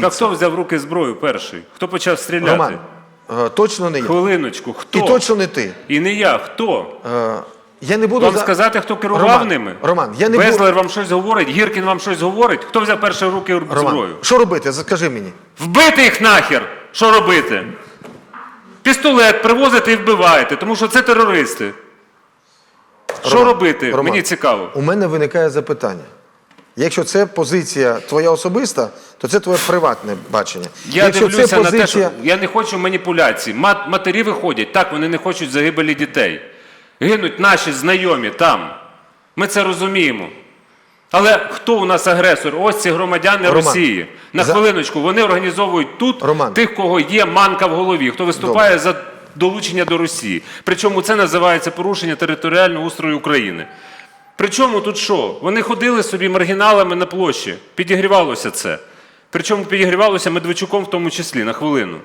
Так а хто взяв в руки зброю перший? Хто почав стріляти? Роман, е, точно не я. Хвилиночку, хто? І точно не ти. І не я, хто? Е, Я не буду Вам за- сказати, хто керував Роман, ними? Роман, я не буду- Безлер вам щось говорить, Гіркін вам щось говорить. Хто взяв перший в руки зброю? Що робити? Скажи мені. Вбити їх нахер! Що робити? Пістолет привозите і вбиваєте, тому що це терористи. Що Роман, робити? Роман, Мені цікаво. У мене виникає запитання. Якщо це позиція твоя особиста, то це твоє приватне бачення. Я Якщо дивлюся це на те, що я не хочу маніпуляцій. Мат, матері виходять, так, вони не хочуть загибелі дітей. Гинуть наші знайомі там. Ми це розуміємо. Але хто у нас агресор? Ось ці громадяни Роман, Росії. На за- хвилиночку, вони організовують тут Роман. тих, кого є манка в голові, хто виступає за долучення до Росії. Причому це називається порушення територіального устрою України. Причому тут що? Вони ходили собі маргіналами на площі, підігрівалося це. Причому підігрівалося Медведчуком в тому числі на хвилину.